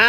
ஆ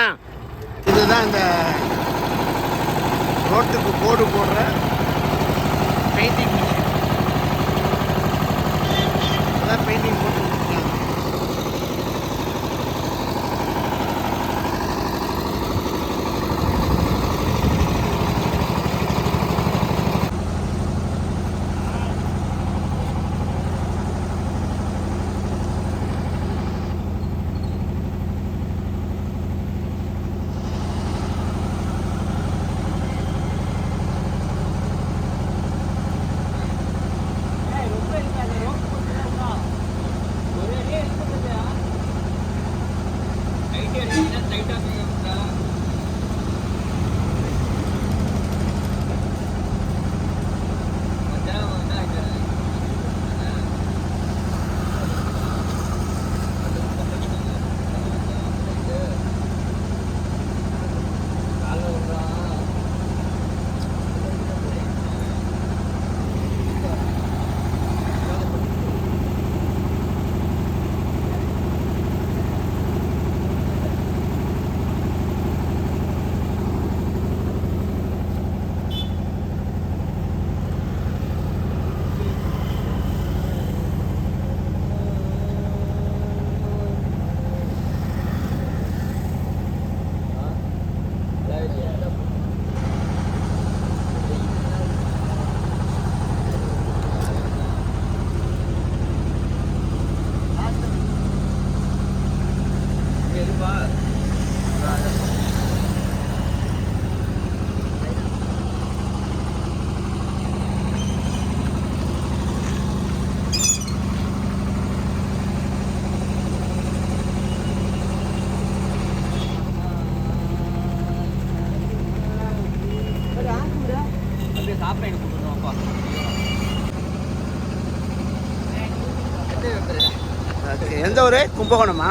எந்த ஊர்? கும்பகோணமா?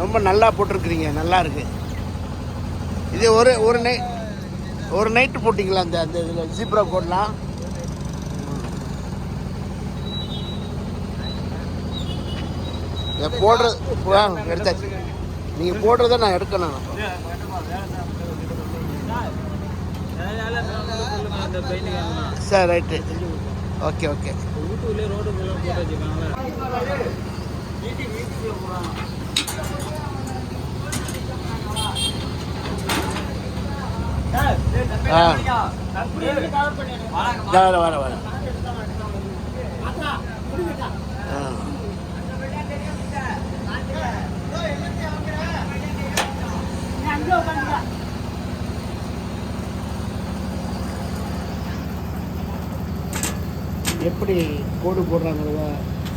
ரொம்ப நல்லா போட்டிருக்கிறீங்க. நல்லா இருக்கு. இது ஒரு ஒரு நை ஒரு நைட்டு போட்டிங்களா அந்த அந்த இதில் ஜீப்ரா கோட்லாம் இதை போடுறது எடுத்தாச்சு. நீங்கள் போடுறத நான் எடுக்கணும். சரி ரைட்டு. Okay okay. வர வர வர எப்படி கோடு போடுறாங்கிறத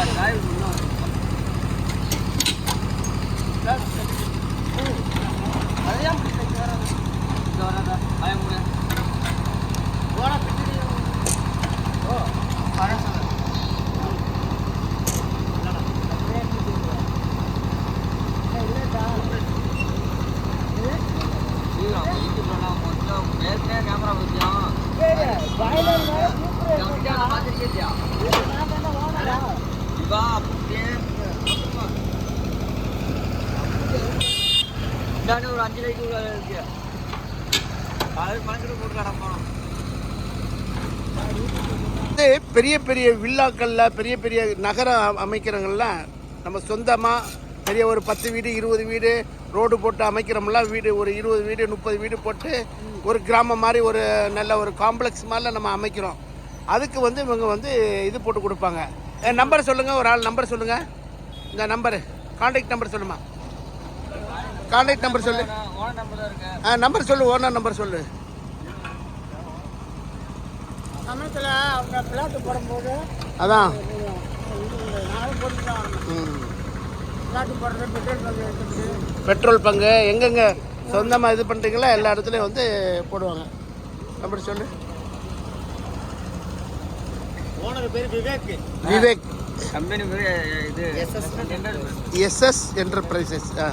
but I பெரிய பெரிய வில்லாக்கள்ல பெரிய பெரிய நகர அமைக்கிறவங்கள்ல நம்ம சொந்தமாக பெரிய ஒரு பத்து வீடு இருபது வீடு ரோடு போட்டு அமைக்கிறோம்ல வீடு ஒரு இருபது வீடு முப்பது வீடு போட்டு ஒரு கிராமம் மாதிரி ஒரு நல்ல ஒரு காம்ப்ளெக்ஸ் மாதிரில நம்ம அமைக்கிறோம். அதுக்கு வந்து இவங்க வந்து இது போட்டு கொடுப்பாங்க. நம்பர் சொல்லுங்கள் ஒரு ஆள் நம்பர் சொல்லுங்கள் இந்த நம்பரு கான்டாக்ட் நம்பர் சொல்லுமா? கான்டாக்ட் நம்பர் சொல்லு. ஆ நம்பர் சொல்லு ஓனர் நம்பர் சொல்லு. சமயத்தில் அவங்க பிளாட்டு போடும்போது அதான். நானும் போட்டு தான் வரணும். ம். பிளாட்டு போடுறது பெட்ரோல் பங்கு எடுத்துட்டு பெட்ரோல் பங்கு எங்கெங்க சொந்தமாக இது பண்ணுறீங்களோ எல்லா இடத்துலையும் வந்து போடுவாங்க. அப்படி சொல்லு. ஓனர் பேர் விவேக். விவேக். கம்பெனி பேர் இது எஸ்எஸ் எஸ்எஸ் என்டர்பிரைசஸ் ஆ.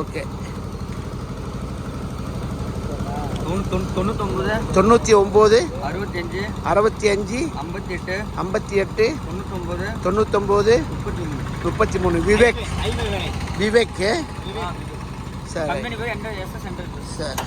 ஓகே தொண்ணூத்தொம்பது தொண்ணூற்றி ஒம்பது அறுபத்தஞ்சு அறுபத்தி அஞ்சு ஐம்பத்தி எட்டு ஐம்பத்தி எட்டு தொண்ணூத்தொம்பது தொண்ணூத்தொம்பது முப்பத்தி மூணு முப்பத்தி மூணு விவேக் விவேக் சரி. சரி.